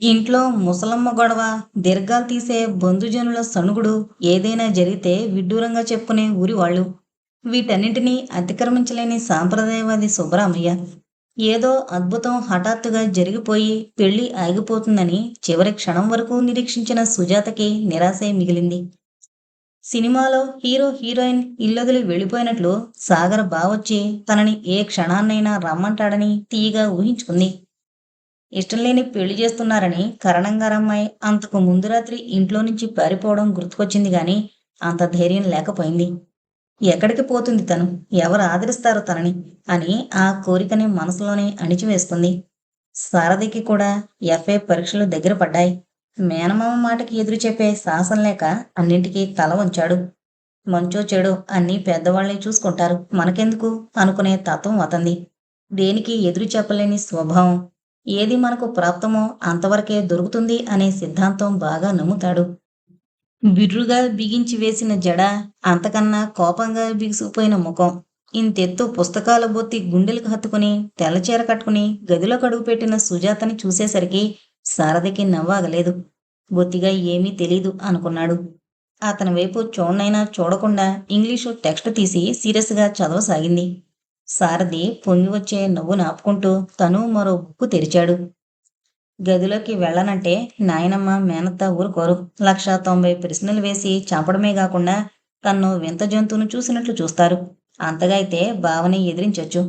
ఇంట్లో ముసలమ్మ గొడవ దీర్ఘాలు తీసే బంధుజనుల సణుగుడు ఏదైనా జరిగితే విడ్డూరంగా చెప్పుకునే ఊరి వాళ్ళు. వీటన్నింటినీ అతిక్రమించలేని సాంప్రదాయవాది సుబ్బరామయ్య. ఏదో అద్భుతం హఠాత్తుగా జరిగిపోయి పెళ్ళి ఆగిపోతుందని చివరి క్షణం వరకు నిరీక్షించిన సుజాతకి నిరాశే మిగిలింది. సినిమాలో హీరో హీరోయిన్ ఇల్లొదిలి వెళ్ళిపోయినట్లు సాగర్ బావొచ్చి తనని ఏ క్షణాన్నైనా రమ్మంటాడని తీయగా ఊహించుకుంది. ఇష్టం లేని పెళ్ళి చేస్తున్నారని కరణంగారమ్మాయి అంతకు ముందు రాత్రి ఇంట్లో నుంచి పారిపోవడం గుర్తుకొచ్చింది గాని అంత ధైర్యం లేకపోయింది. ఎక్కడికి పోతుంది తను? ఎవరు ఆదరిస్తారు తనని? అని ఆ కోరికని మనసులోనే అణిచివేసుకుంది సారథికి కూడా ఎఫ్ఏ పరీక్షలు దగ్గర పడ్డాయి. మేనమామ మాటకి ఎదురు చెప్పే సాహసం లేక అన్నింటికీ తల వంచాడు. మంచో చెడు అన్నీ పెద్దవాళ్ళే చూసుకుంటారు. మనకెందుకు? అనుకునే తత్వం అతంది. దేనికి ఎదురు చెప్పలేని స్వభావం. ఏది మనకు ప్రాప్తమో అంతవరకే దొరుకుతుంది అనే సిద్ధాంతం బాగా నమ్ముతాడు. బిర్రుగా బిగించి వేసిన జడ అంతకన్నా కోపంగా బిగుసుకుపోయిన ముఖం. ఇంతెత్తు పుస్తకాల బొత్తి గుండెలకు హత్తుకుని తెల్లచీర కట్టుకుని గదిలో కడుగు పెట్టిన సుజాతని చూసేసరికి సారథికి నవ్వాగలేదు. బొత్తిగా ఏమీ తెలీదు అనుకున్నాడు. అతని వైపు చూడనైనా చూడకుండా ఇంగ్లీషు టెక్స్ట్ తీసి సీరియస్గా చదవసాగింది. సారథి పొంగి వచ్చే నవ్వు నాపుకుంటూ తను మరో బుక్కు తెరిచాడు. గదిలోకి వెళ్ళనంటే నాయనమ్మ మేనత్త ఊరుకోరు. లక్ష తొంభై ప్రశ్నలు వేసి చంపడమే కాకుండా తన్ను వింత జంతువును చూసినట్లు చూస్తారు. అంతగా అయితే బావని ఎదిరించొచ్చు.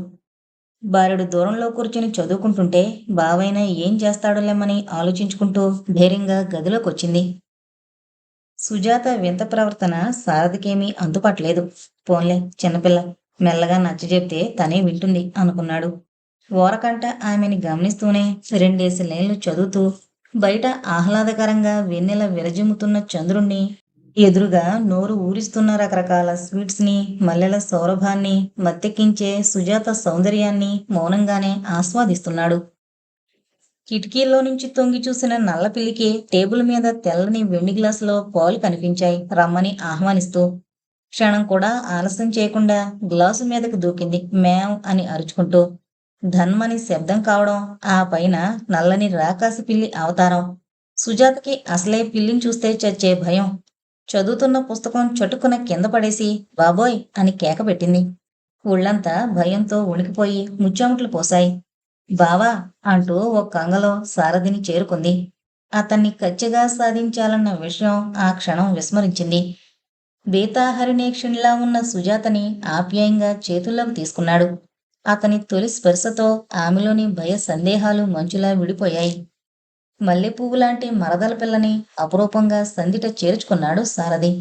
భార్యడు దూరంలో కూర్చుని చదువుకుంటుంటే బావైనా ఏం చేస్తాడులేమని ఆలోచించుకుంటూ ధైర్యంగా గదిలోకి వచ్చింది సుజాత వింత ప్రవర్తన సారథికేమీ అంతుపట్టలేదు పోన్లే చిన్నపిల్ల. మెల్లగా నచ్చజెప్తే తనే వింటుంది అనుకున్నాడు. ఓరకంట ఆమెని గమనిస్తూనే రెండేసి లైన్లు చదువుతూ బయట ఆహ్లాదకరంగా వెన్నెల విరజిమ్ముతున్న చంద్రుణ్ణి ఎదురుగా నోరు ఊరిస్తున్న రకరకాల స్వీట్స్ని మల్లెల సౌరభాన్ని మత్తెక్కించే సుజాత సౌందర్యాన్ని మౌనంగానే ఆస్వాదిస్తున్నాడు. కిటికీల్లో నుంచి తొంగి చూసిన నల్లపిల్లికి టేబుల్ మీద తెల్లని వెండి గ్లాసులో పాలు కనిపించాయి రమ్మని ఆహ్వానిస్తూ క్షణం కూడా ఆలస్యం చేయకుండా గ్లాసు మీదకు దూకింది మేం అని అరుచుకుంటూ. ధన్మని శబ్దం కావడం ఆ పైన నల్లని రాకాసి పిల్లి అవతారం. సుజాతకి అసలే పిల్లిని చూస్తే చచ్చే భయం. చదువుతున్న పుస్తకం చటుకున కింద పడేసి బాబోయ్ అని కేక పెట్టింది. ఒళ్ళంతా భయంతో ఉణికిపోయి ముచ్చాముట్లు పోశాయి. బావా అంటూ ఓ కంగలో సారథిని చేరుకుంది. అతన్ని కచ్చిగా సాధించాలన్న విషయం ఆ క్షణం విస్మరించింది. బేతాహరిణేక్షునిలా ఉన్న సుజాతని ఆప్యాయంగా చేతుల్లోకి తీసుకున్నాడు. అతని తొలి స్పర్శతో ఆమెలోని భయ సందేహాలు మంచులా విడిపోయాయి. మల్లెపువ్వులాంటి మరదల పిల్లని అపురూపంగా సందిట చేర్చుకున్నాడు సారథి.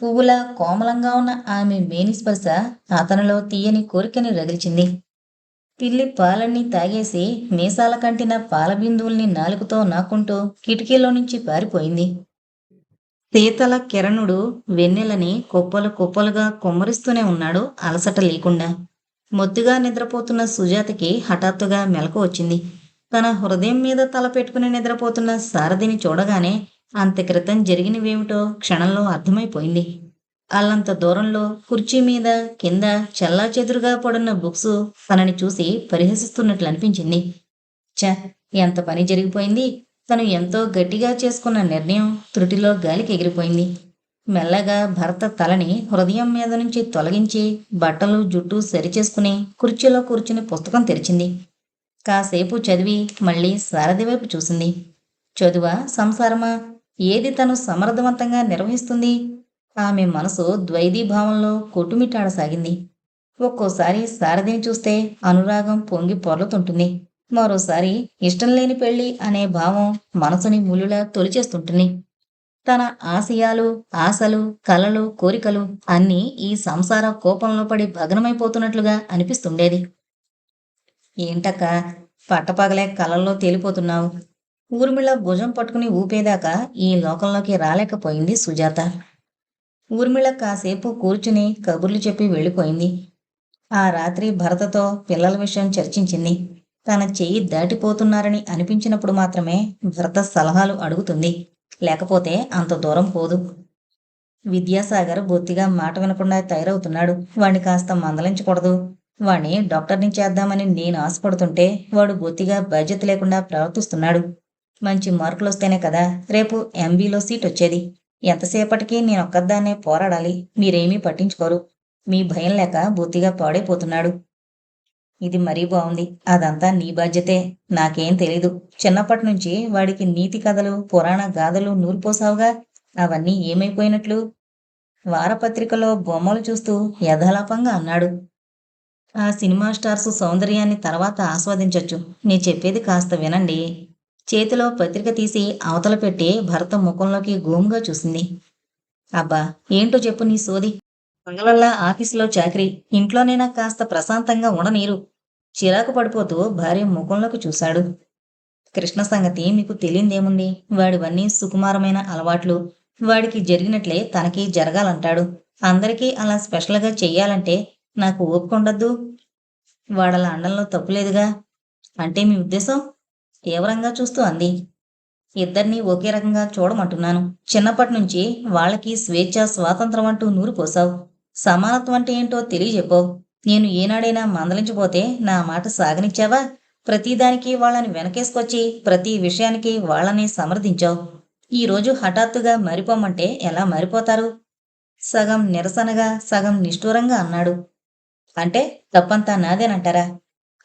పువ్వులా కోమలంగా ఉన్న ఆమె మేని స్పర్శ అతనిలో తీయని కోరికని రగిల్చింది. పిల్లి పాలన్నీ తాగేసి మీసాల కంటిన పాల బిందువుల్ని నాలుగుతో నాకుంటూ కిటికీలో నుంచి పారిపోయింది. శీతల కిరణుడు వెన్నెలని కుప్పలు కుప్పలుగా కుమ్మరిస్తూనే ఉన్నాడు అలసట లేకుండా. మొత్తుగా నిద్రపోతున్న సుజాతకి హఠాత్తుగా మెలకు వచ్చింది. తన హృదయం మీద తల పెట్టుకుని నిద్రపోతున్న సారథిని చూడగానే అంత క్రితం జరిగినవేమిటో క్షణంలో అర్థమైపోయింది. అల్లంత దూరంలో కుర్చీ మీద కింద చెల్లా చెదురుగా పడున్న బుక్స్ తనని చూసి పరిహసిస్తున్నట్లు అనిపించింది. చ ఎంత పని జరిగిపోయింది? తను ఎంతో గట్టిగా చేసుకున్న నిర్ణయం త్రుటిలో గాలికి ఎగిరిపోయింది. మెల్లగా భర్త తలని హృదయం మీద నుంచి తొలగించి బట్టలు జుట్టు సరిచేసుకుని కుర్చీలో కూర్చుని పుస్తకం తెరిచింది. కాసేపు చదివి మళ్ళీ సారథి వైపు చూసింది. చదువ సంసారమా? ఏది తను సమర్థవంతంగా నిర్వహిస్తుంది? ఆమె మనసు ద్వైదీభావంలో కొట్టుమిట్టాడసాగింది. ఒక్కోసారి సారథిని చూస్తే అనురాగం పొంగి పొర్లుతుంటుంది. మరోసారి ఇష్టం లేని పెళ్ళి అనే భావం మనసుని ములులా తొలిచేస్తుంటుంది. తన ఆశయాలు ఆశలు కలలు కోరికలు అన్నీ ఈ సంసార కోపంలో పడి భగ్నమైపోతున్నట్లుగా అనిపిస్తుండేది. ఏంటక్క పట్టపగలే కలల్లో తేలిపోతున్నావు. ఊర్మిళ భుజం పట్టుకుని ఊపేదాకా ఈ లోకంలోకి రాలేకపోయింది సుజాత. ఊర్మిళ కాసేపు కూర్చుని కబుర్లు చెప్పి వెళ్ళిపోయింది. ఆ రాత్రి భరతతో పిల్లల విషయం చర్చించింది. తన చేయి దాటిపోతున్నారని అనిపించినప్పుడు మాత్రమే వ్రత సలహాలు అడుగుతుంది. లేకపోతే అంత దూరం పోదు. విద్యాసాగర్ బొత్తిగా మాట వినకుండా తయారవుతున్నాడు. వాణ్ణి కాస్త మందలించకూడదు. వాణ్ణి డాక్టర్ని చేద్దామని నేను ఆశపడుతుంటే వాడు బొత్తిగా బాధ్యత లేకుండా ప్రవర్తిస్తున్నాడు. మంచి మార్కులు వస్తేనే కదా రేపు ఎంబీలో సీట్ వచ్చేది ఎంతసేపటికి నేను ఒక్కదాన్నే పోరాడాలి. మీరేమీ పట్టించుకోరు. మీ భయం లేక బొత్తిగా పాడైపోతున్నాడు. ఇది మరీ బాగుంది అదంతా నీ బాధ్యతే. నాకేం తెలీదు. చిన్నప్పటి నుంచి వాడికి నీతి కథలు పురాణ గాథలు నూరిపోసావుగా. అవన్నీ ఏమైపోయినట్లు? వారపత్రికలో బొమ్మలు చూస్తూ యథాలాపంగా అన్నాడు. ఆ సినిమా స్టార్స్ సౌందర్యాన్ని తర్వాత ఆస్వాదించొచ్చు. నీ చెప్పేది కాస్త వినండి. చేతిలో పత్రిక తీసి అవతల పెట్టి భర్త ముఖంలోకి గోముగా చూసింది. అబ్బా ఏంటో చెప్పు నీ సోది. పగలల్లా ఆఫీసులో చాకరీ. ఇంట్లోనైనా కాస్త ప్రశాంతంగా ఉండనీరు. చిరాకు పడిపోతూ భార్య ముఖంలోకి చూశాడు. కృష్ణ సంగతి మీకు తెలియందేముంది? వాడివన్నీ సుకుమారమైన అలవాట్లు. వాడికి జరిగినట్లే తనకి జరగాలంటాడు. అందరికీ అలా స్పెషల్గా చెయ్యాలంటే నాకు ఓపుకుండద్దు వాడల అండంలో తప్పులేదుగా అంటే మీ ఉద్దేశం? తీవ్రంగా చూస్తూ అంది. ఇద్దరినీ ఒకే రకంగా చూడమంటున్నాను. చిన్నప్పటి నుంచి వాళ్ళకి స్వేచ్ఛ స్వాతంత్రం అంటూ నూరు పోసావు సమానత్వం అంటే ఏంటో తెలియజెప్పో. నేను ఏనాడైనా మందలించిపోతే నా మాట సాగనిచ్చావా? ప్రతిదానికి వాళ్ళని వెనకేసుకొచ్చి ప్రతి విషయానికి వాళ్ళని సమర్థించావు. ఈరోజు హఠాత్తుగా మరిపోమంటే ఎలా మరిపోతారు? సగం నిరసనగా సగం నిష్ఠూరంగా అన్నాడు. అంటే తప్పంతా నాదేనంటారా?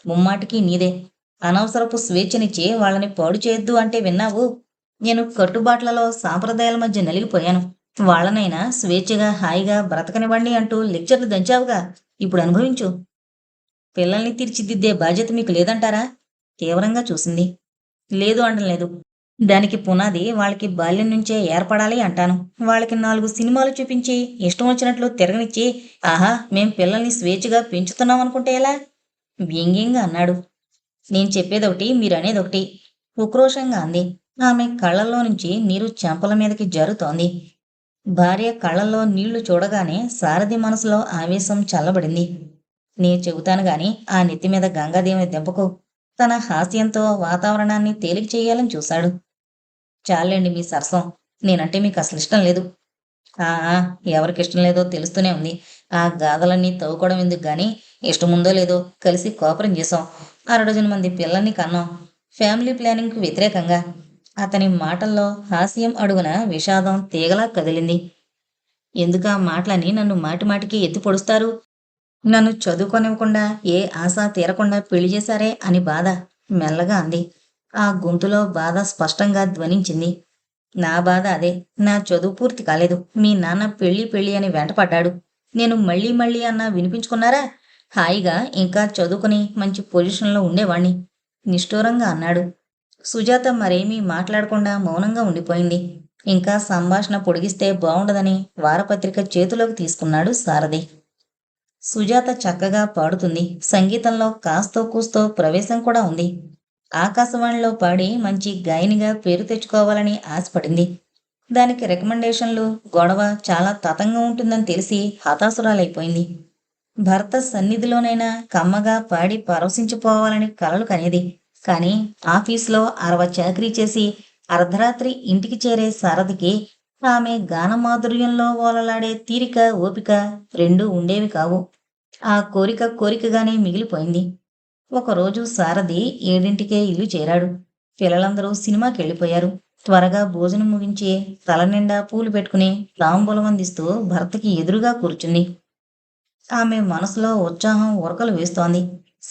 ముమ్మాటికి నీదే. అనవసరపు స్వేచ్ఛనిచ్చి వాళ్ళని పాడు చేయొద్దు అంటే విన్నావు? నేను కట్టుబాట్లలో సాంప్రదాయాల మధ్య నలిగిపోయాను. వాళ్ళనైనా స్వేచ్ఛగా హాయిగా బ్రతకనివ్వండి అంటూ లెక్చర్లు దంచావుగా. ఇప్పుడు అనుభవించు. పిల్లల్ని తీర్చిదిద్దే బాధ్యత మీకు లేదంటారా? తీవ్రంగా చూసింది. లేదు అనడం లేదు. దానికి పునాది వాళ్ళకి బాల్యం నుంచే ఏర్పడాలి అంటాను. వాళ్ళకి నాలుగు సినిమాలు చూపించి ఇష్టం వచ్చినట్లు తిరగనిచ్చి ఆహా మేం పిల్లల్ని స్వేచ్ఛగా పెంచుతున్నాం అనుకుంటే ఎలా? వ్యంగ్యంగా అన్నాడు. నేను చెప్పేదొకటి మీరనేదొకటి. ఉక్రోషంగా అంది. ఆమె కళ్ళల్లో నుంచి నీరు చెంపల మీదకి జరుగుతోంది భార్య కళ్ళల్లో నీళ్ళు చూడగానే సారథి మనసులో ఆవేశం చల్లబడింది. నేను చెబుతాను గాని ఆ నెత్తి మీద గంగాదేవిని దెబ్బకు తన హాస్యంతో వాతావరణాన్ని తేలిక చేయాలని చూశాడు. చాలండి మీ సరసం. నేనంటే మీకు అసలు ఇష్టం లేదు. ఆ ఎవరికి ఇష్టం లేదో తెలుస్తూనే ఉంది. ఆ గాథలన్నీ తవ్వుకోవడం ఎందుకు గాని? ఇష్టముందో లేదో కలిసి కోపరం చేసాం అరడజన మంది పిల్లల్ని కన్నాం. ఫ్యామిలీ ప్లానింగ్కు వ్యతిరేకంగా అతని మాటల్లో హాస్యం అడుగున విషాదం తీగలా కదిలింది. ఎందుకు ఆ మాటలని నన్ను మాటిమాటికి ఎత్తి పొడుస్తారు? నన్ను చదువుకొనివ్వకుండా ఏ ఆశ తీరకుండా పెళ్ళి చేశారే అని బాధ మెల్లగా అంది. ఆ గొంతులో బాధ స్పష్టంగా ధ్వనించింది. నా బాధ అదే. నా చదువు పూర్తి కాలేదు. మీ నాన్న పెళ్ళి పెళ్ళి అని వెంటపడ్డాడు. నేను మళ్ళీ మళ్ళీ అన్నా వినిపించుకున్నారా? హాయిగా ఇంకా చదువుకుని మంచి పొజిషన్లో ఉండేవాణ్ణి. నిష్ఠూరంగా అన్నాడు. సుజాత మరేమీ మాట్లాడకుండా మౌనంగా ఉండిపోయింది. ఇంకా సంభాషణ పొడిగిస్తే బాగుండదని వారపత్రిక చేతిలోకి తీసుకున్నాడు సారథి. సుజాత చక్కగా పాడుతుంది. సంగీతంలో కాస్తో కూస్తో ప్రవేశం కూడా ఉంది. ఆకాశవాణిలో పాడి మంచి గాయనిగా పేరు తెచ్చుకోవాలని ఆశపడింది. దానికి రికమెండేషన్లు గొడవ చాలా తతంగా ఉంటుందని తెలిసి హతాసురాలైపోయింది భర్త సన్నిధిలోనైనా కమ్మగా పాడి పరవశించిపోవాలని కలలు కనేది. కానీ ఆఫీస్లో అరవ చాకరీ చేసి అర్ధరాత్రి ఇంటికి చేరే సారథికి ఆమె గానమాధుర్యంలో ఓలలాడే తీరిక ఓపిక రెండూ ఉండేవి కావు. ఆ కోరిక కోరికగానే మిగిలిపోయింది. ఒకరోజు సారథి ఏడింటికే ఇల్లు చేరాడు. పిల్లలందరూ సినిమాకి వెళ్ళిపోయారు త్వరగా భోజనం ముగించి తల నిండా పూలు పెట్టుకుని తాంబూలం అందిస్తూ భర్తకి ఎదురుగా కూర్చుంది. ఆమె మనసులో ఉత్సాహం ఉరకలు వేస్తోంది.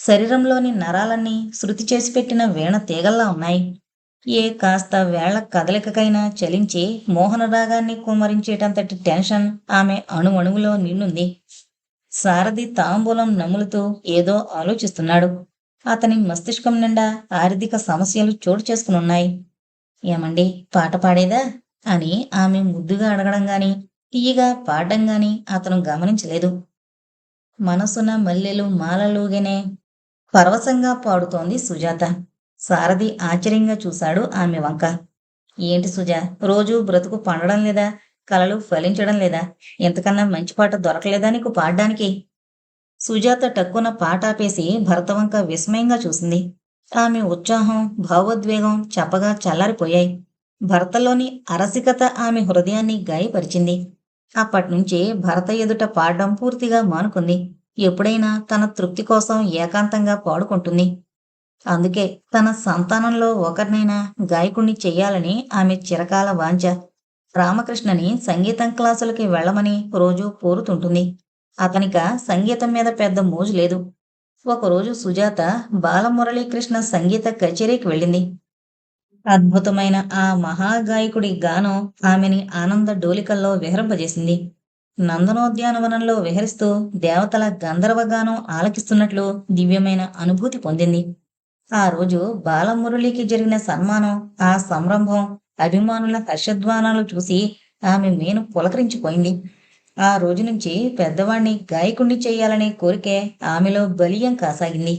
శరీరంలోని నరాలన్నీ శృతి చేసి పెట్టిన వీణ తీగల్లా ఉన్నాయి. ఏ కాస్త వేళ్ళ కదలికకైనా చలించి మోహన రాగాన్ని టెన్షన్ ఆమె అణు అణువులో సారథి తాంబూలం నములుతూ ఏదో ఆలోచిస్తున్నాడు. అతని మస్తిష్కం నిండా ఆర్థిక సమస్యలు చోటు చేసుకునున్నాయి. ఏమండి పాట పాడేదా? అని ఆమె ముద్దుగా అడగడం గాని తీయగా పాడడం గాని అతను గమనించలేదు. మనసున మల్లెలు మాలలుగనే పరవశంగా పాడుతోంది సుజాత. సారథి ఆశ్చర్యంగా చూశాడు ఆమె వంక. ఏంటి సుజా రోజూ బ్రతుకు పండడం లేదా? కలలు ఫలించడం లేదా? ఎంతకన్నా మంచి పాట దొరకలేదా నీకు పాడడానికి? సుజాత టక్కున పాట ఆపేసి భరత వంక విస్మయంగా చూసింది. ఆమె ఉత్సాహం భావోద్వేగం చప్పగా చల్లారిపోయాయి. భర్తలోని అరసికత ఆమె హృదయాన్ని గాయపరిచింది. అప్పటినుంచి భరత ఎదుట పాడడం పూర్తిగా మానుకుంది. ఎప్పుడైనా తన తృప్తి కోసం ఏకాంతంగా పాడుకుంటుంది. అందుకే తన సంతానంలో ఒకరినైనా గాయకుణ్ణి చెయ్యాలని ఆమె చిరకాల వాంఛ. రామకృష్ణని సంగీతం క్లాసులకి వెళ్ళమని రోజూ కోరుతుంటుంది. అతనిక సంగీతం మీద పెద్ద మోజు లేదు. ఒకరోజు సుజాత బాలమురళీకృష్ణ సంగీత కచేరీకి వెళ్ళింది. అద్భుతమైన ఆ మహాగాయకుడి గానం ఆమెని ఆనంద డోలికల్లో విహరింపజేసింది. నందనోద్యానవనంలో విహరిస్తూ దేవతల గంధర్వగానం ఆలకిస్తున్నట్లు దివ్యమైన అనుభూతి పొందింది. ఆ రోజు బాలమురళికి జరిగిన సన్మానం ఆ సంరంభం అభిమానుల హర్షధ్వానాలు చూసి ఆమె మేను పులకరించిపోయింది. ఆ రోజు నుంచి పెద్దవాణ్ణి గాయకుణ్ణి చేయాలనే కోరికే ఆమెలో బలీయం కాసాగింది.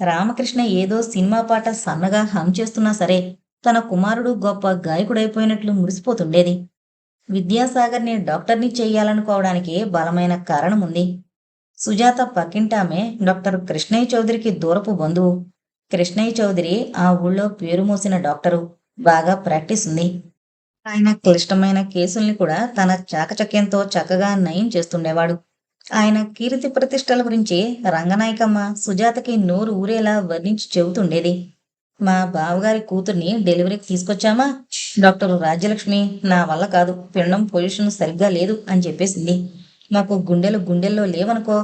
రామకృష్ణ ఏదో సినిమా పాట సన్నగా హమ్ చేస్తున్నా సరే తన కుమారుడు గొప్ప గాయకుడైపోయినట్లు మురిసిపోతుండేది. విద్యాసాగర్ని డాక్టర్ని చేయాలనుకోవడానికి బలమైన కారణం ఉంది. సుజాత పక్కింటామె డాక్టర్ కృష్ణయ్య చౌదరికి దూరపు బంధువు. కృష్ణయ్య చౌదరి ఆ ఊళ్ళో పేరు మోసిన డాక్టరు. బాగా ప్రాక్టీస్ ఉంది. ఆయన క్లిష్టమైన కేసుల్ని కూడా తన చాకచక్యంతో చక్కగా నయం చేస్తుండేవాడు. ఆయన కీర్తి ప్రతిష్టల గురించి రంగనాయకమ్మ సుజాతకి నోరు ఊరేలా వర్ణించి చెబుతుండేది. మా బావగారి కూతుర్ని డెలివరీకి తీసుకొచ్చామా? డాక్టర్ రాజ్యలక్ష్మి నా వల్ల కాదు. పిండం పొజిషన్ సరిగ్గా లేదు అని చెప్పేసింది. మాకు గుండెలు గుండెల్లో లేవనుకో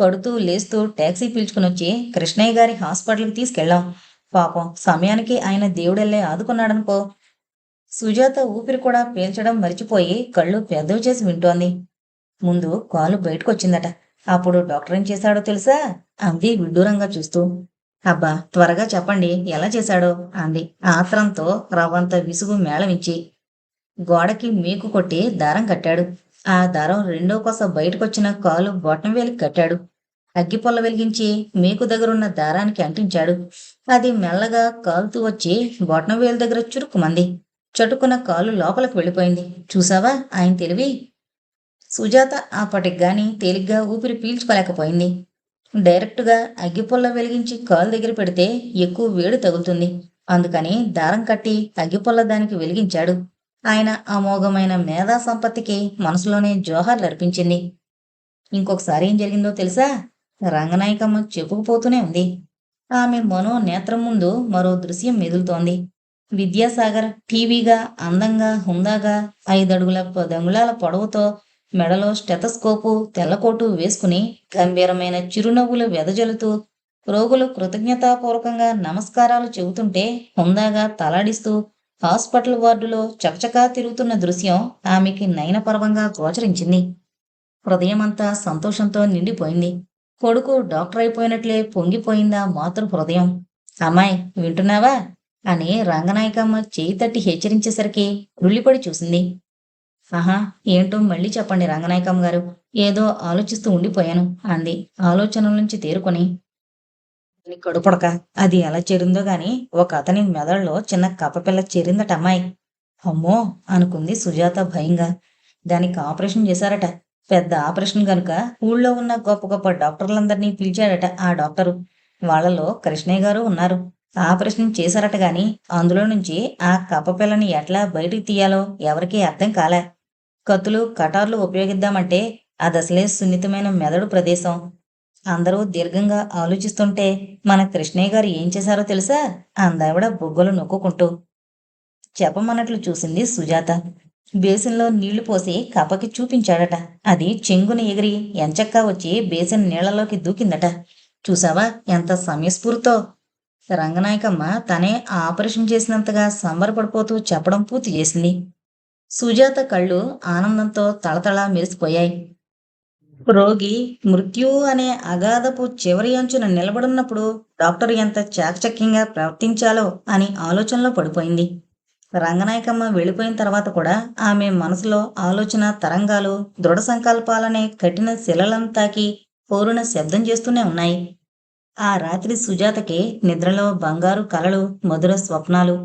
పడుతూ లేస్తూ టాక్సీ పీల్చుకుని వచ్చి కృష్ణయ్య గారి హాస్పిటల్కి తీసుకెళ్ళాం. పాపం సమయానికి ఆయన దేవుడెళ్ళే ఆదుకున్నాడనుకో సుజాత ఊపిరి కూడా పీల్చడం మరిచిపోయి కళ్ళు పెద్దవి చేసి వింటోంది. ముందు కాలు బయటకొచ్చిందట. అప్పుడు డాక్టర్ ఏం చేశాడో తెలుసా? అంది విడ్డూరంగా చూస్తూ అబ్బా త్వరగా చెప్పండి ఎలా చేశాడో అంది. ఆత్రంతో రవ్వంత విసుగు మేళమించి గోడకి మీకు కొట్టి దారం కట్టాడు. ఆ దారం రెండో కొస బయటకొచ్చిన కాలు బొట్టం వేలికి కట్టాడు. అగ్గిపొల్ల వెలిగించి మేకు దగ్గరున్న దారానికి అంటించాడు. అది మెల్లగా కాలుతూ వచ్చి బొట్టం వేలు దగ్గర చురుక్కుమంది చటుకున్న కాలు లోపలికి వెళ్ళిపోయింది. చూసావా ఆయన తెలివి? సుజాత అప్పటికి గాని తేలిగ్గా ఊపిరి పీల్చుకోలేకపోయింది. డైరెక్ట్గా అగ్గిపుల్ల వెలిగించి కాలు దగ్గర పెడితే ఎక్కువ వేడి తగులుతుంది. అందుకని దారం కట్టి అగ్గిపుల్ల దానికి వెలిగించాడు. ఆయన అమోఘమైన మేధా సంపత్తికి మనసులోనే జోహార్లు అర్పించింది. ఇంకొకసారి ఏం జరిగిందో తెలుసా? రంగనాయకమ్మ చెప్పుకుపోతూనే ఉంది. ఆమె మనో నేత్రం ముందు మరో దృశ్యం మెదులుతోంది. విద్యాసాగర్ టీవీగా అందంగా హుందాగా ఐదడుగుల పదంగుళాల పొడవుతో మెడలో స్టెతస్కోపు తెల్లకోటు వేసుకుని గంభీరమైన చిరునవ్వులు వెదజల్లుతూ రోగులు కృతజ్ఞతాపూర్వకంగా నమస్కారాలు చెబుతుంటే హుందాగా తలాడిస్తూ హాస్పిటల్ వార్డులో చకచకా తిరుగుతున్న దృశ్యం ఆమెకి నయనపర్వంగా గోచరించింది. హృదయమంతా సంతోషంతో నిండిపోయింది. కొడుకు డాక్టర్ అయిపోయినట్లే పొంగిపోయిందా మాతృ హృదయం అమ్మాయి వింటున్నావా? అని రంగనాయకమ్మ చేయి తట్టి హెచ్చరించేసరికి రుళ్ళిపడి చూసింది. ఆహా ఏంటో మళ్ళీ చెప్పండి రంగనాయకమ్మ గారు. ఏదో ఆలోచిస్తూ ఉండిపోయాను అంది. ఆలోచనల నుంచి తేరుకొని. కడుపడక కడుపుడక అది ఎలా చేరిందో గాని ఒక అతని మెదడులో చిన్న కప్పపిల్ల చేరిందట అమ్మాయి. అమ్మో అనుకుంది సుజాత భయంగా. దానికి ఆపరేషన్ చేశారట. పెద్ద ఆపరేషన్ గనుక ఊళ్ళో ఉన్న గొప్ప గొప్ప డాక్టర్లందరినీ పిలిచాడట ఆ డాక్టరు. వాళ్ళలో కృష్ణయ్య గారు ఉన్నారు. ఆపరేషన్ చేశారట గాని అందులో నుంచి ఆ కప్పపిల్లని ఎట్లా బయటికి తీయాలో ఎవరికీ అర్థం కాలే. కత్తులు కటార్లు ఉపయోగిద్దామంటే ఆ దశలే సున్నితమైన మెదడు ప్రదేశం. అందరూ దీర్ఘంగా ఆలోచిస్తుంటే మన కృష్ణయ్య గారు ఏం చేశారో తెలుసా? అందావిడ బొగ్గలు నొక్కుంటూ చెప్పమన్నట్లు చూసింది సుజాత. బేసిన్లో నీళ్ళు పోసి కప్పకి చూపించాడట. అది చెంగున ఎగిరి ఎంచక్కా వచ్చి బేసిన్ నీళ్ళలోకి దూకిందట. చూసావా ఎంత సమయస్ఫూర్తో? రంగనాయకమ్మ తనే ఆపరేషన్ చేసినంతగా సంబరపడిపోతూ చెప్పడం పూర్తి చేసింది. సుజాత కళ్ళు ఆనందంతో తళతళ మెరిసిపోయాయి. రోగి మృత్యు అనే అగాధపు చివరి అంచున నిలబడున్నప్పుడు డాక్టర్ ఎంత చాకచక్యంగా ప్రవర్తించాలో అని ఆలోచనలో పడిపోయింది. రంగనాయకమ్మ వెళ్ళిపోయిన తర్వాత కూడా ఆమె మనసులో ఆలోచన తరంగాలు దృఢ సంకల్పాలనే కఠిన శిలలను తాకి పోరున శబ్దం చేస్తూనే ఉన్నాయి. ఆ రాత్రి సుజాతకి నిద్రలో బంగారు కలలు మధుర స్వప్నాలు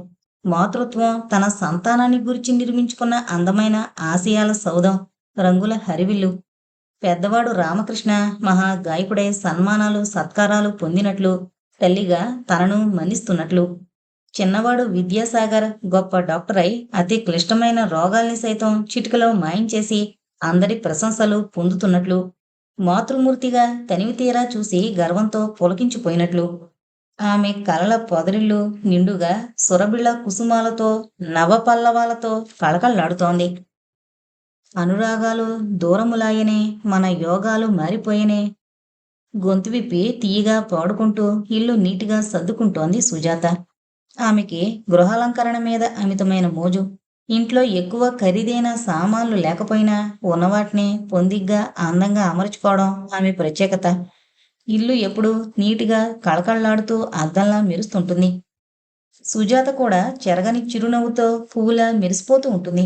మాతృత్వం తన సంతానాన్ని గురించి నిర్మించుకున్న అందమైన ఆశయాల సౌధం రంగుల హరివిల్లు. పెద్దవాడు రామకృష్ణ మహా గాయకుడై సన్మానాలు సత్కారాలు పొందినట్లు తల్లిగా తనను మన్నిస్తున్నట్లు. చిన్నవాడు విద్యాసాగర్ గొప్ప డాక్టర్ అయి అతి క్లిష్టమైన రోగాల్ని సైతం చిటికలో మాయించేసి అందరి ప్రశంసలు పొందుతున్నట్లు. మాతృమూర్తిగా తనివి తీరా చూసి గర్వంతో పులకించిపోయినట్లు. ఆమె కలల పొదరిల్లు నిండుగా సురబిళ్ళ కుసుమాలతో నవపల్లవాలతో కళకళలాడుతోంది. అనురాగాలు దూరములాయనే మన యోగాలు మారిపోయనే. గొంతు విప్పి తీయగా పాడుకుంటూ ఇల్లు నీటిగా సర్దుకుంటోంది సుజాత. ఆమెకి గృహాలంకరణ మీద అమితమైన మోజు. ఇంట్లో ఎక్కువ ఖరీదైన సామాన్లు లేకపోయినా ఉన్నవాటిని పొందిగ్గా అందంగా అమర్చుకోవడం ఆమె ప్రత్యేకత. ఇల్లు ఎప్పుడూ నీటిగా కళకళలాడుతూ అద్దంలా మెరుస్తుంటుంది. సుజాత కూడా చెరగని చిరునవ్వుతో పువ్వులా మెరిసిపోతూ ఉంటుంది.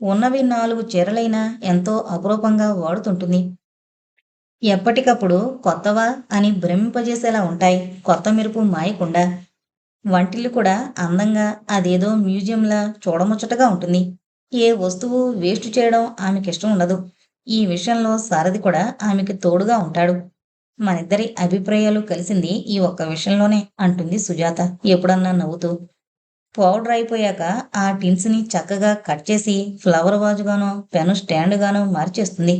ఉన్నవి నాలుగు చీరలైనా ఎంతో అపురూపంగా వాడుతుంటుంది. ఎప్పటికప్పుడు కొత్తవా అని భ్రమింపజేసేలా ఉంటాయి కొత్త మెరుపు మాయకుండా. వంటిల్లు కూడా అందంగా అదేదో మ్యూజియంలా చూడముచ్చటగా ఉంటుంది. ఏ వస్తువు వేస్ట్ చేయడం ఆమెకి ఇష్టం ఉండదు. ఈ విషయంలో సారథి కూడా ఆమెకి తోడుగా ఉంటాడు. మనిద్దరి అభిప్రాయాలు కలిసింది ఈ ఒక్క విషయంలోనే అంటుంది సుజాత ఎప్పుడన్నా నవ్వుతూ. పౌడర్ అయిపోయాక ఆ టిన్స్ని చక్కగా కట్ చేసి ఫ్లవర్ వాజుగానో పెను స్టాండ్గానో మార్చేస్తుంది.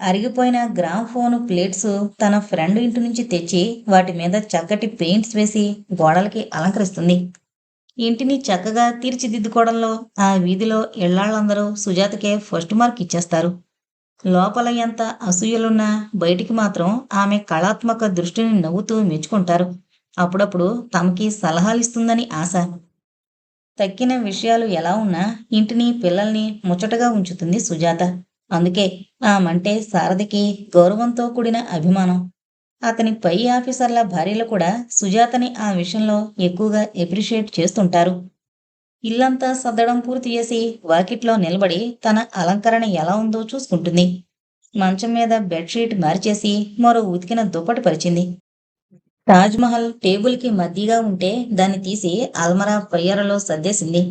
అరిగిపోయిన గ్రామ్ ఫోన్ ప్లేట్స్ తన ఫ్రెండ్ ఇంటి నుంచి తెచ్చి వాటి మీద చక్కటి పెయింట్స్ వేసి గోడలకి అలంకరిస్తుంది. ఇంటిని చక్కగా తీర్చిదిద్దుకోవడంలో ఆ వీధిలో ఇళ్ళాళ్ళందరూ సుజాతకే ఫస్ట్ మార్క్ ఇచ్చేస్తారు. లోపల ఎంత అసూయలున్నా బయటికి మాత్రం ఆమె కళాత్మక దృష్టిని నవ్వుతూ మెచ్చుకుంటారు. అప్పుడప్పుడు తమకి సలహాలు ఇస్తుందని ఆశ. తక్కిన విషయాలు ఎలా ఉన్నా ఇంటిని పిల్లల్ని ముచ్చటగా ఉంచుతుంది సుజాత. అందుకే ఆమంటే సారథికి గౌరవంతో కూడిన అభిమానం. అతని పై ఆఫీసర్ల భార్యలు కూడా సుజాతని ఆ విషయంలో ఎక్కువగా ఎప్రిషియేట్ చేస్తుంటారు. ఇల్లంతా సర్దడం పూర్తి చేసి వాకిట్లో నిలబడి తన అలంకరణ ఎలా ఉందో చూసుకుంటుంది. మంచం మీద బెడ్షీట్ మార్చేసి మరో ఉతికిన దుప్పటి పరిచింది. తాజ్మహల్ టేబుల్కి మధ్యగా ఉంటే దాన్ని తీసి అల్మరా పయ్యారలో సర్దేసింది.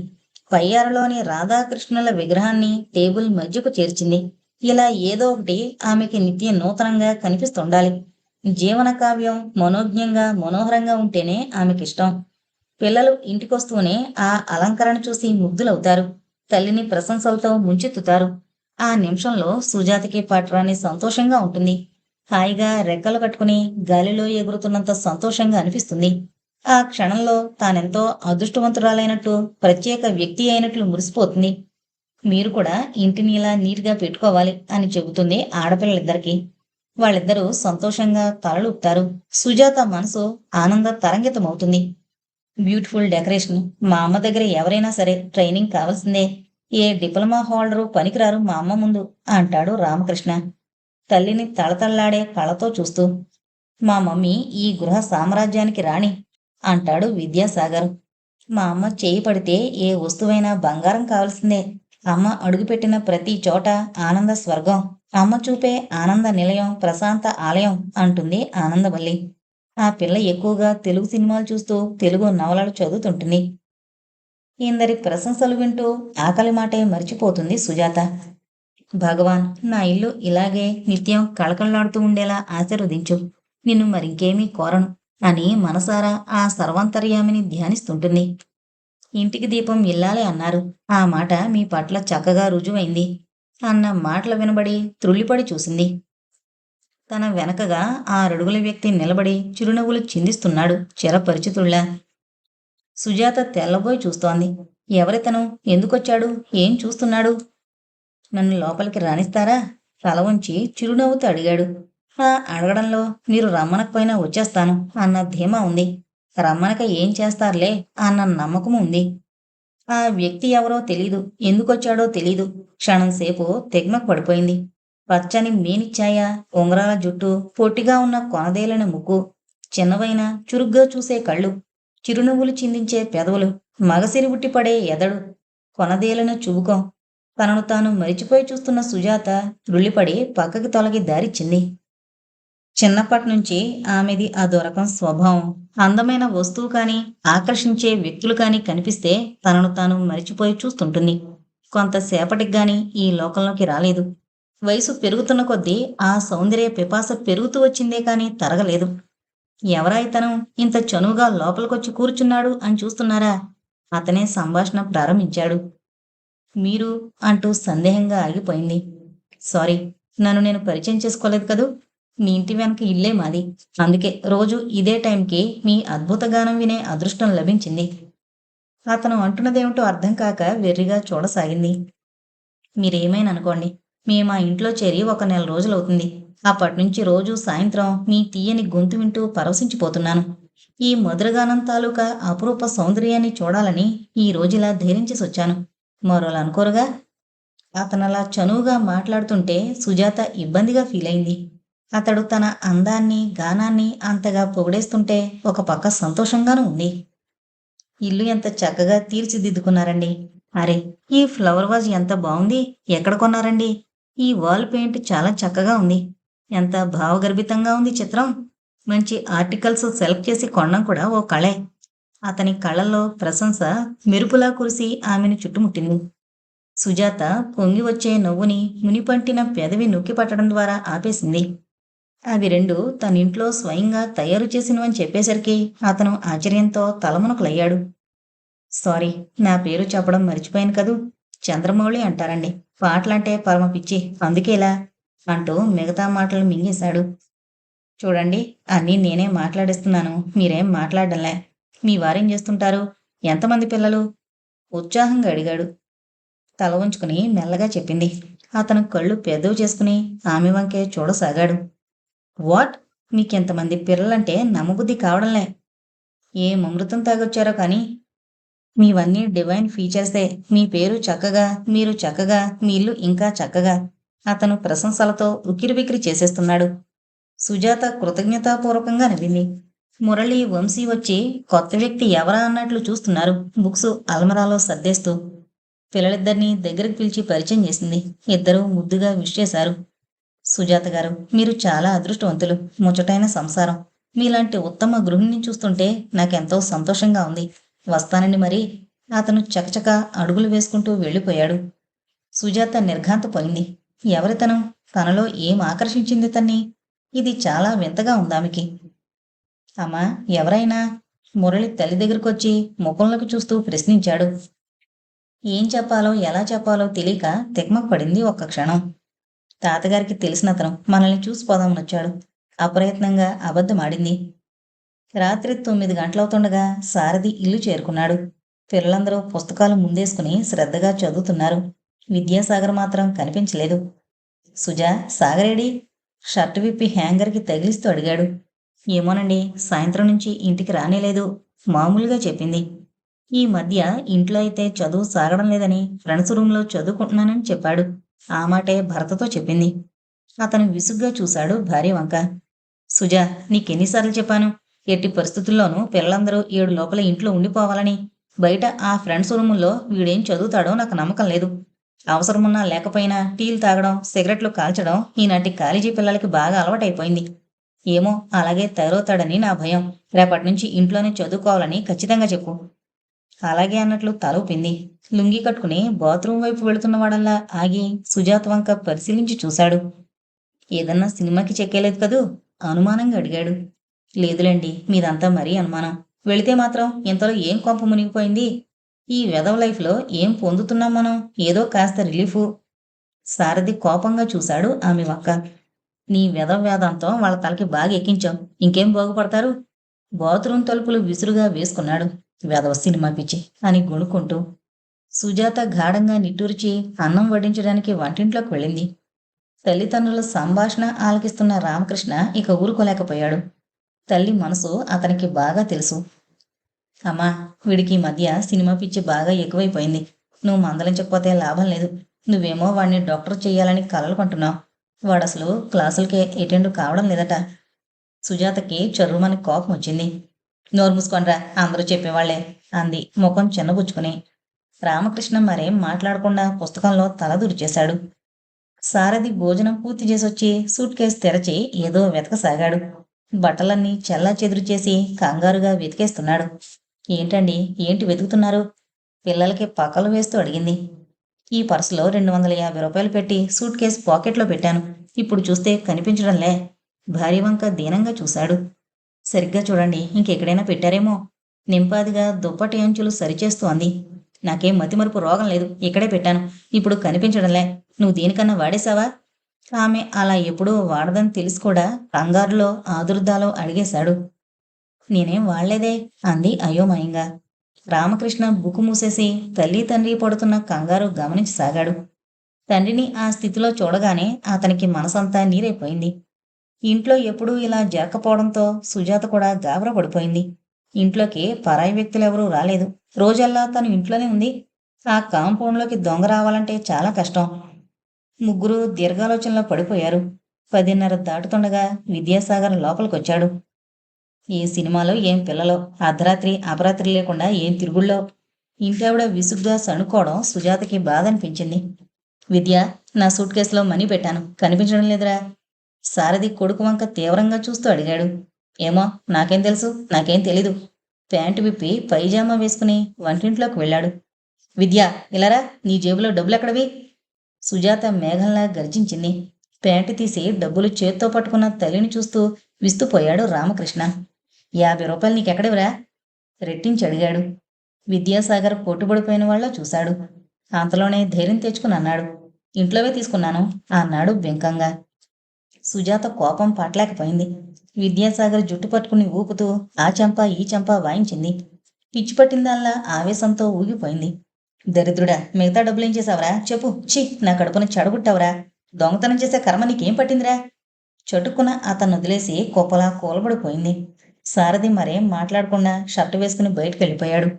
పయ్యారలోని రాధాకృష్ణుల విగ్రహాన్ని టేబుల్ మధ్యకు చేర్చింది. ఇలా ఏదో ఒకటి ఆమెకి నిత్య నూతనంగా కనిపిస్తుండాలి. జీవన కావ్యం మనోజ్ఞంగా మనోహరంగా ఉంటేనే ఆమెకిష్టం. పిల్లలు ఇంటికొస్తూనే ఆ అలంకరణ చూసి ముగ్ధులవుతారు. తల్లిని ప్రశంసలతో ముంచెత్తుతారు. ఆ నిమిషంలో సుజాతకి పట్రాని సంతోషంగా ఉంటుంది. హాయిగా రెక్కలు కట్టుకుని గాలిలో ఎగురుతున్నంత సంతోషంగా అనిపిస్తుంది. ఆ క్షణంలో తానెంతో అదృష్టవంతురాలైనట్టు ప్రత్యేక వ్యక్తి అయినట్లు మురిసిపోతుంది. మీరు కూడా ఇంటిని ఇలా నీట్గా పెట్టుకోవాలి అని చెబుతుంది ఆడపిల్లలిద్దరికి. వాళ్ళిద్దరూ సంతోషంగా తలలుపుతారు. సుజాత మనసు ఆనంద తరంగితమవుతుంది బ్యూటిఫుల్ డెకరేషన్. మా అమ్మ దగ్గర ఎవరైనా సరే ట్రైనింగ్ కావాల్సిందే. ఏ డిప్లొమా హోల్డరు పనికిరారు మా అమ్మ ముందు అంటాడు రామకృష్ణ. తల్లిని తళతళ్ళాడే కళ్ళతో చూస్తూ మా మమ్మీ ఈ గృహ సామ్రాజ్యానికి రాణి అంటాడు విద్యాసాగర్. మా అమ్మ చేయి పడితే ఏ వస్తువైనా బంగారం కావాల్సిందే. అమ్మ అడుగుపెట్టిన ప్రతి చోట ఆనంద స్వర్గం. అమ్మ చూపే ఆనంద నిలయం ప్రశాంత ఆలయం అంటుంది ఆనందవల్లి. ఆ పిల్ల ఎక్కువగా తెలుగు సినిమాలు చూస్తూ తెలుగు నవలలు చదువుతుంటుంది. ఇందరి ప్రశంసలు వింటూ ఆకలి మాటే మర్చిపోతుంది సుజాత. భగవాన్ నా ఇల్లు ఇలాగే నిత్యం కళకళలాడుతూ ఉండేలా ఆశీర్వదించు. నిన్ను మరింకేమీ కోరను అని మనసారా ఆ సర్వాంతర్యామిని ధ్యానిస్తుంటుంది. ఇంటికి దీపం ఇల్లాలి అన్నారు. ఆ మాట మీ పట్ల చక్కగా రుజువైంది. అన్న మాటలు వినబడి త్రుళ్ళిపడి చూసింది. తన వెనకగా ఆరడుగుల వ్యక్తి నిలబడి చిరునవ్వులు చిందిస్తున్నాడు చిరపరిచితుళ్ళ సుజాత తెల్లబోయి చూస్తోంది. ఎవరితను? ఎందుకొచ్చాడు? ఏం చూస్తున్నాడు? నన్ను లోపలికి రాణిస్తారా తల ఉంచి చిరునవ్వుతో అడిగాడు. ఆ అడగడంలో మీరు రమ్మనకపోయినా వచ్చేస్తాను అన్న ధీమా ఉంది. రమ్మనక ఏం చేస్తారులే అన్న నమ్మకం ఉంది. ఆ వ్యక్తి ఎవరో తెలీదు. ఎందుకొచ్చాడో తెలీదు. క్షణం సేపు తెగ్మకు పడిపోయింది పచ్చని మేనిచ్చాయ? ఉంగరాల జుట్టు పొట్టిగా ఉన్న కొనదేలని ముక్కు చిన్నవైన చురుగ్గా చూసే కళ్ళు చిరునవ్వులు చిందించే పెదవులు మగసిరిబుట్టి పడే ఎదడు కొనదేలను చుబుకం తనను తాను మరిచిపోయి చూస్తున్న సుజాత రుళ్ళిపడి పక్కకి తొలగి దారిచ్చింది చిన్నప్పటి నుంచి ఆమెది ఆ దొరకం స్వభావం. అందమైన వస్తువు కానీ ఆకర్షించే వ్యక్తులు కానీ కనిపిస్తే తనను తాను మరిచిపోయి చూస్తుంటుంది. కొంతసేపటికి గాని ఈ లోకంలోకి రాలేదు. వయసు పెరుగుతున్న కొద్దీ ఆ సౌందర్య పిపాస పెరుగుతూ వచ్చిందే కాని తరగలేదు. ఎవరా ఇంత చనువుగా లోపలికొచ్చి కూర్చున్నాడు అని చూస్తున్నారా? అతనే సంభాషణ ప్రారంభించాడు. మీరు అంటూ సందేహంగా ఆగిపోయింది. సారీ నన్ను నేను పరిచయం చేసుకోలేదు కదూ? మీ ఇంటి వెనక ఇల్లే మాది. అందుకే రోజు ఇదే టైంకి మీ అద్భుత గానం వినే అదృష్టం లభించింది. అతను అంటున్నదేమిటో అర్థం కాక వెర్రిగా చూడసాగింది. మీరేమైనా అనుకోండి మేము ఆ ఇంట్లో చేరి ఒక నెల రోజులవుతుంది. అప్పటి నుంచి రోజు సాయంత్రం మీ తీయని గొంతు వింటూ పరవశించిపోతున్నాను. ఈ మధురగానం తాలూకా అపురూప సౌందర్యాన్ని చూడాలని ఈ రోజులా ధైర్యించేసి వచ్చాను మరోలా అనుకోరుగా అతనలా చనువుగా మాట్లాడుతుంటే సుజాత ఇబ్బందిగా ఫీల్ అయింది అతడు తన అందాన్ని గానాన్ని అంతగా పొగిడేస్తుంటే ఒక పక్క సంతోషంగానూ ఉంది. ఇల్లు ఎంత చక్కగా తీర్చిదిద్దుకున్నారండి. అరే ఈ ఫ్లవర్ వాజ్ ఎంత బాగుంది ఎక్కడ కొన్నారండి? ఈ వాల్ పెయింట్ చాలా చక్కగా ఉంది. ఎంత భావగర్భితంగా ఉంది చిత్రం. మంచి ఆర్టికల్స్ సెలెక్ట్ చేసి కొనడం కూడా ఓ కళే. అతని కళ్ళల్లో ప్రశంస మెరుపులా కురిసి ఆమెను చుట్టుముట్టింది. సుజాత పొంగి వచ్చే నవ్వుని మునిపంటిన పెదవి నొక్కి పట్టడం ద్వారా ఆపేసింది. అవి రెండు తన ఇంట్లో స్వయంగా తయారు చేసినవని చెప్పేసరికి అతను ఆశ్చర్యంతో తలమునకులయ్యాడు. సారీ నా పేరు చెప్పడం మర్చిపోయాను కదూ? చంద్రమౌళి అంటారండి. పాటలంటే పరమ పిచ్చి. అందుకేలా అంటూ మిగతా మాటలు మింగేశాడు. చూడండి అన్నీ నేనే మాట్లాడిస్తున్నాను. మీరేం మాట్లాడలే మీ వారేం చేస్తుంటారు? ఎంతమంది పిల్లలు? ఉత్సాహంగా అడిగాడు. తల ఉంచుకుని మెల్లగా చెప్పింది. అతను కళ్ళు పెద్దవి చేసుకుని ఆమె వంకే చూడసాగాడు. వాట్? మీకెంతమంది పిల్లలంటే నమ్మబుద్ధి కావడంలే. ఏం అమృతం తాగొచ్చారో కానీ మీవన్నీ డివైన్ ఫీచర్సే మీ పేరు చక్కగా మీరు చక్కగా మీ ఇల్లు ఇంకా చక్కగా. అతను ప్రశంసలతో ఉక్కిరిబిక్కిరి చేసేస్తున్నాడు. సుజాత కృతజ్ఞతాపూర్వకంగా నవ్వింది. మురళి వంశీ వచ్చి కొత్త వ్యక్తి ఎవరా అన్నట్లు చూస్తున్నారు. బుక్స్ అల్మరాలో సర్దేస్తూ పిల్లలిద్దరినీ దగ్గరికి పిలిచి పరిచయం చేసింది. ఇద్దరూ ముద్దుగా విష్ చేశారు. సుజాత గారు మీరు చాలా అదృష్టవంతులు. ముచ్చటైన సంసారం. మీలాంటి ఉత్తమ గృహిణిని చూస్తుంటే నాకెంతో సంతోషంగా ఉంది. వస్తానని మరి అతను చకచక అడుగులు వేసుకుంటూ వెళ్ళిపోయాడు. సుజాత నిర్ఘాంతపోయింది. ఎవరితనం? తనలో ఏం ఆకర్షించింది తన్ని? ఇది చాలా వింతగా ఉందామెకి. అమ్మా ఎవరైనా? మురళి తల్లి దగ్గరకొచ్చి ముఖంలోకి చూస్తూ ప్రశ్నించాడు. ఏం చెప్పాలో ఎలా చెప్పాలో తెలియక తిక్మక్ పడింది ఒక్క క్షణం. తాతగారికి తెలిసినతను మనల్ని చూసి పోదామనొచ్చాడు అప్రయత్నంగా అబద్ధమాడింది. రాత్రి తొమ్మిది గంటలవుతుండగా సారథి ఇల్లు చేరుకున్నాడు. పిల్లలందరూ పుస్తకాలు ముందేసుకుని శ్రద్ధగా చదువుతున్నారు. విద్యాసాగర్ మాత్రం కనిపించలేదు. సుజా సాగరేడి షర్ట్ విప్పి హ్యాంగర్కి తగిలిస్తూ అడిగాడు. ఏమోనండి సాయంత్రం నుంచి ఇంటికి రానేలేదు మామూలుగా చెప్పింది. ఈ మధ్య ఇంట్లో అయితే చదువు సాగడం లేదని ఫ్రెండ్స్ రూమ్లో చదువుకుంటున్నానని చెప్పాడు. ఆ మాటే భర్తతో చెప్పింది. అతను విసుగ్గా చూశాడు భార్య వంక. సుజా నీకెన్నిసార్లు చెప్పాను? ఎట్టి పరిస్థితుల్లోనూ పిల్లలందరూ ఏడు లోపల ఇంట్లో ఉండిపోవాలని. బయట ఆ ఫ్రెండ్స్ రూముల్లో వీడేం చదువుతాడో నాకు నమ్మకం లేదు. అవసరమున్నా లేకపోయినా టీలు తాగడం సిగరెట్లు కాల్చడం ఈనాటి కాలేజీ పిల్లలకి బాగా అలవాటైపోయింది. ఏమో అలాగే తయారవుతాడని నా భయం. రేపటి నుంచి ఇంట్లోనే చదువుకోవాలని ఖచ్చితంగా చెప్పు. అలాగే అన్నట్లు తలూపింది లుంగి కట్టుకుని బాత్రూమ్ వైపు వెళుతున్నవాడల్లా ఆగి సుజాత వంక పరిశీలించి చూశాడు. ఏదన్నా సినిమాకి చెక్కేలేదు కదూ? అనుమానంగా అడిగాడు. లేదులేండి మీదంతా మరీ అనుమానం. వెళితే మాత్రం ఇంతలో ఏం కొంప మునిగిపోయింది? ఈ వెదవ లైఫ్లో ఏం పొందుతున్నాం మనం? ఏదో కాస్త రిలీఫ్. సారథి కోపంగా చూశాడు ఆమె ఒక్క నీ వెదవ వేదాంతం వాళ్ళ తలకి బాగా ఎక్కించాం. ఇంకేం బాగుపడతారు? బాత్రూమ్ తలుపులు విసురుగా వేసుకున్నాడు వెదవ సినిమా పిచ్చి అని గొణుక్కుంటూ. సుజాత గాఢంగా నిట్టూర్చి అన్నం వడ్డించడానికి వంటింట్లోకి వెళ్ళింది. తల్లిదండ్రుల సంభాషణ ఆలకిస్తున్న రామకృష్ణ ఇక ఊరుకోలేకపోయాడు. తల్లి మనసు అతనికి బాగా తెలుసు. అమ్మా వీడికి ఈ మధ్య సినిమా పిచ్చి బాగా ఎక్కువైపోయింది. నువ్వు మందలించకపోతే లాభం లేదు. నువ్వేమో వాడిని డాక్టర్ చేయాలని కలలు కొంటున్నావు. వాడు అసలు క్లాసులకే అటెండ్ కావడం లేదట. సుజాతకి చర్రుమని కోపం వచ్చింది. నోరు మూసుకోనరా అందరూ చెప్పేవాళ్ళే అంది ముఖం చిన్నబుచ్చుకుని. రామకృష్ణ మరేం మాట్లాడకుండా పుస్తకంలో తల దురిచేశాడు. సారథి భోజనం పూర్తి చేసొచ్చి సూట్ కేసు తెరచి ఏదో వెతకసాగాడు. బట్టలన్నీ చల్లా చెదురు చేసి కంగారుగా వెతికేస్తున్నాడు. ఏంటండి? ఏంటి వెతుకుతున్నారు? పిల్లలకి పక్కలు వేస్తూ అడిగింది. ఈ పర్సులో రెండు వందల యాభై రూపాయలు పెట్టి సూట్ కేస్ పాకెట్లో పెట్టాను. ఇప్పుడు చూస్తే కనిపించడంలే. భార్య వంక దీనంగా చూశాడు. సరిగ్గా చూడండి ఇంకెక్కడైనా పెట్టారేమో. నింపాదిగా దుప్పటి అంచులు సరిచేస్తూ అంది. నాకేం మతిమరుపు రోగం లేదు. ఇక్కడే పెట్టాను. ఇప్పుడు కనిపించడంలే. నువ్వు దీనికన్నా వాడేశావా? ఆమె అలా ఎప్పుడూ వాడదని తెలిసి కూడా కంగారులో ఆదుర్దాలో అడిగేశాడు. నేనేం వాళ్ళేదే అంది అయోమయంగా. రామకృష్ణ బుక్కు మూసేసి తల్లి తండ్రి పడుతున్న కంగారు గమనించసాగాడు. తండ్రిని ఆ స్థితిలో చూడగానే అతనికి మనసంతా నీరైపోయింది. ఇంట్లో ఎప్పుడూ ఇలా జరగకపోవడంతో సుజాత కూడా గాబరా పడిపోయింది ఇంట్లోకి పరాయి వ్యక్తులెవరూ రాలేదు. రోజల్లా తను ఇంట్లోనే ఉంది. ఆ కాంపౌండ్లోకి దొంగ రావాలంటే చాలా కష్టం. ముగ్గురు దీర్ఘాలోచనలో పడిపోయారు. పదిన్నర దాటుతుండగా విద్యాసాగర్ లోపలికొచ్చాడు. ఈ సినిమాలో ఏం పిల్లలో? అర్ధరాత్రి అపరాత్రి లేకుండా ఏం తిరుగుళ్ళో? ఇంటావిడ విసుగ్గా సణుకోవడం సుజాతకి బాధ అనిపించింది విద్య నా సూట్ కేసులో మనీ పెట్టాను. కనిపించడం లేదురా. సారథి కొడుకు వంక తీవ్రంగా చూస్తూ అడిగాడు. ఏమో నాకేం తెలుసు? నాకేం తెలీదు. ప్యాంటు విప్పి పైజామా వేసుకుని వంటింట్లోకి వెళ్ళాడు. విద్య ఇలారా? నీ జేబులో డబ్బులు ఎక్కడవి సుజాత మేఘంలా గర్జించింది. ప్యాంటు తీసి డబ్బులు చేత్తో పట్టుకున్న తల్లిని చూస్తూ విస్తుపోయాడు రామకృష్ణ. యాభై రూపాయలు నీకెక్కడివిరా? రెట్టించి అడిగాడు. విద్యాసాగర్ పొట్టుబడిపోయిన వాళ్ళ చూశాడు. అంతలోనే ధైర్యం తెచ్చుకుని అన్నాడు. ఇంట్లోవే తీసుకున్నాను అన్నాడు బెంకంగా. సుజాత కోపం పట్టలేకపోయింది. విద్యాసాగర్ జుట్టు పట్టుకుని ఊపుతూ ఆ చెంప ఈ చెంప వాయించింది. పిచ్చి పట్టిందల్లా ఆవేశంతో ఊగిపోయింది. దరిద్రుడా మిగతా డబ్బులు ఏం చేసావరా? చెప్పు. ఛీ నా కడుపున చెడగొట్టావురా. దొంగతనం చేసే కర్మ నీకేం పట్టిందిరా? చటుక్కున అతను వదిలేసి కుప్పలా కూలబడిపోయింది. సారథి మరేం మాట్లాడకుండా షర్టు వేసుకుని బయటకు వెళ్ళిపోయాడు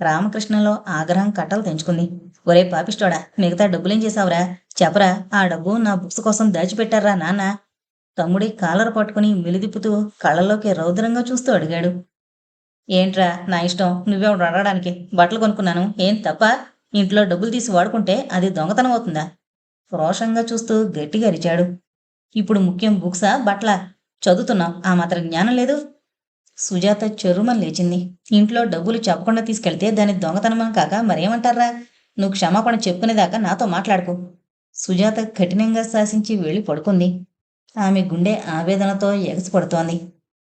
రామకృష్ణలో ఆగ్రహం కట్టలు తెంచుకుంది. ఒరే పాపిష్టోడా మిగతా డబ్బులేం చేసావురా? చెప్పరా ఆ డబ్బు నా బుక్స్ కోసం దాచిపెట్టారా నాన్న? తమ్ముడి కాలర్ పట్టుకుని మిలిదిప్పుతూ కళ్ళలోకి రౌద్రంగా చూస్తూ అడిగాడు. ఏంట్రా నా ఇష్టం? నువ్వే అడగడానికి బట్టలు కొనుక్కున్నాను. ఏం తప్ప? ఇంట్లో డబ్బులు తీసి వాడుకుంటే అది దొంగతనం అవుతుందా? రోషంగా చూస్తూ గట్టిగా అరిచాడు. ఇప్పుడు ముఖ్యం బుక్సా బట్లా చదువుతున్నావు. ఆ మాత్రం జ్ఞానం లేదు. సుజాత చెరుమని లేచింది. ఇంట్లో డబ్బులు చెప్పకుండా తీసుకెళ్తే దాని దొంగతనమా కాక మరేమంటారా? నువ్వు క్షమాపణ చెప్పుకునేదాకా నాతో మాట్లాడుకో. సుజాత కఠినంగా శాసించి వెళ్ళి పడుకుంది. ఆమె గుండె ఆవేదనతో ఎగసిపడుతోంది.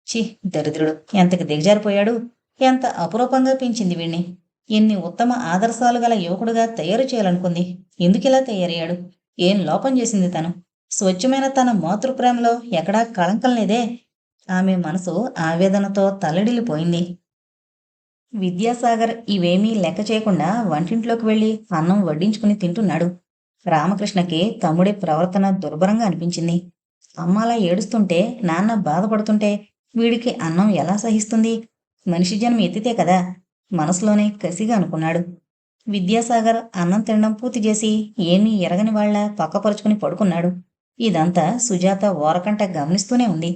చి దరిద్రుడు. ఎంతకి దిగజారిపోయాడు? ఎంత అపురూపంగా పెంచింది వీణ్ణి? ఎన్ని ఉత్తమ ఆదర్శాలు గల యువకుడుగా తయారు చేయాలనుకుంది. ఎందుకిలా తయారయ్యాడు? ఏం లోపం చేసింది తను? స్వచ్ఛమైన తన మాతృప్రేమలో ఎక్కడా కళంకం లేదే? ఆమె మనసు ఆవేదనతో తల్లడిల్లిపోయింది. విద్యాసాగర్ ఇవేమీ లెక్క చేయకుండా వంటింట్లోకి వెళ్ళి అన్నం వడ్డించుకుని తింటున్నాడు. రామకృష్ణకి తమ్ముడి ప్రవర్తన దుర్భరంగా అనిపించింది. అమ్మలా ఏడుస్తుంటే నాన్న బాధపడుతుంటే వీడికి అన్నం ఎలా సహిస్తుంది? మనిషి జన్మ ఎత్తితే కదా మనసులోనే కసిగా అనుకున్నాడు. విద్యాసాగర్ అన్నం తినడం పూర్తి చేసి ఏమీ ఎరగని వాళ్ళ పక్కపరుచుకుని పడుకున్నాడు. ఇదంతా సుజాత ఓరకంట గమనిస్తూనే ఉంది.